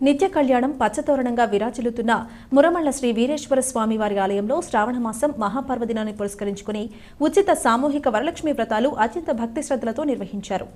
నిత్య కళ్యాణం పచ్చతోరణంగా విరాచిల్లుతున్న మురమళ్ళ శ్రీ వీరేశ్వర స్వామి వారి ఆలయంలో శ్రావణమాసం మహాపర్వదినాన్ని పురస్కరించుకుని ఉచిత సామూహిక వరలక్ష్మి వ్రతాలు అత్యంత భక్తి శ్రద్ధలతో నిర్వహించారు.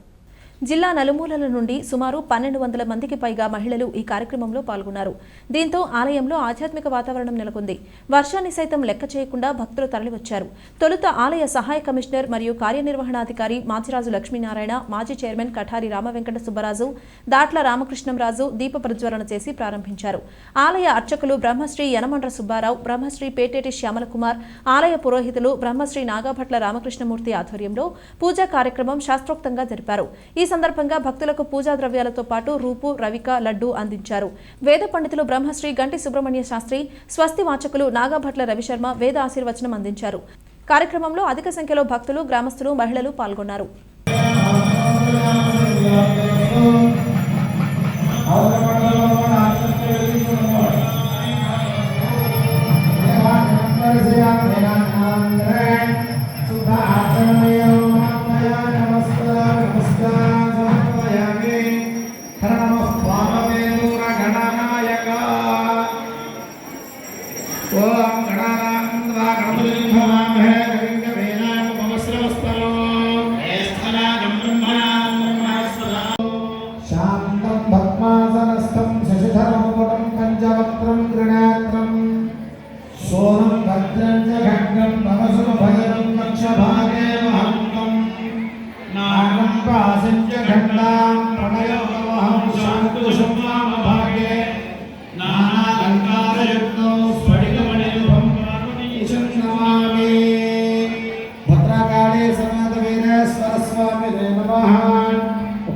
జిల్లా నలుమూలల నుండి సుమారు పన్నెండు వందల మందికి పైగా మహిళలు ఈ కార్యక్రమంలో పాల్గొన్నారు. దీంతో ఆలయంలో ఆధ్యాత్మిక వాతావరణం నెలకొంది. వర్షాన్ని సైతం లెక్క చేయకుండా భక్తులు తరలివచ్చారు. తొలుత ఆలయ సహాయ కమిషనర్ మరియు కార్యనిర్వహణాధికారి మాచిరాజు లక్ష్మీనారాయణ మాజీ చైర్మన్ కఠారి రామవెంకట సుబ్బరాజు దాట్ల రామకృష్ణంరాజు దీప ప్రజ్వలన చేసి ప్రారంభించారు. ఆలయ అర్చకులు బ్రహ్మశ్రీ యనమండ్ర సుబ్బారావు బ్రహ్మశ్రీ పేటేటి శ్యామలకుమార్ ఆలయ పురోహితులు బ్రహ్మశ్రీ నాగాభట్ల రామకృష్ణమూర్తి ఆధ్వర్యంలో పూజా కార్యక్రమం శాస్త్రోక్తంగా జరిపారు. ఈ ఈ సందర్భంగా భక్తులకు పూజా ద్రవ్యాలతో పాటు రూపు రవిక లడ్డు అందించారు. వేద పండితులు బ్రహ్మశ్రీ గంటి సుబ్రహ్మణ్య శాస్త్రి స్వస్తి వాచకులు నాగభట్ల రవిశర్మ వేద ఆశీర్వచనం అందించారు. కార్యక్రమంలో అధిక సంఖ్యలో భక్తులు గ్రామస్తులు మహిళలు పాల్గొన్నారు. గణపతిం భవామహే కవిం కవీనాముపమశ్రవస్తమో జ్యేష్ఠరాజం బ్రహ్మణాం బ్రహ్మణస్పదా శాంతం పద్మాసనస్థం శశిధరముకుటం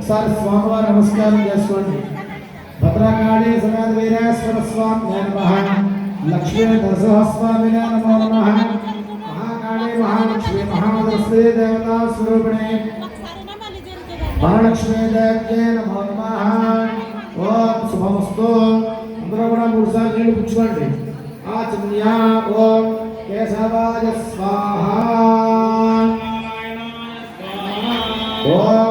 ఒకసారి స్వామివారి నమస్కారం చేసుకోండి భద్రకాళి సమేత వీరేశ్వర స్వామి నమః లక్ష్మీ నరసింహస్వామి నమో నమః మహాకాళి మహాలక్ష్మి మహాదశ్రీ దేవతా స్వరూపిణి మహాలక్ష్మీ దేవ్యే నమో నమః ఓం శుభమస్తు అందరూ కూడా మూడు సార్లు నీళ్ళు పుచ్చుకోండి ఆచమ్యా ఓం కేశవాయ స్వాహ ఓం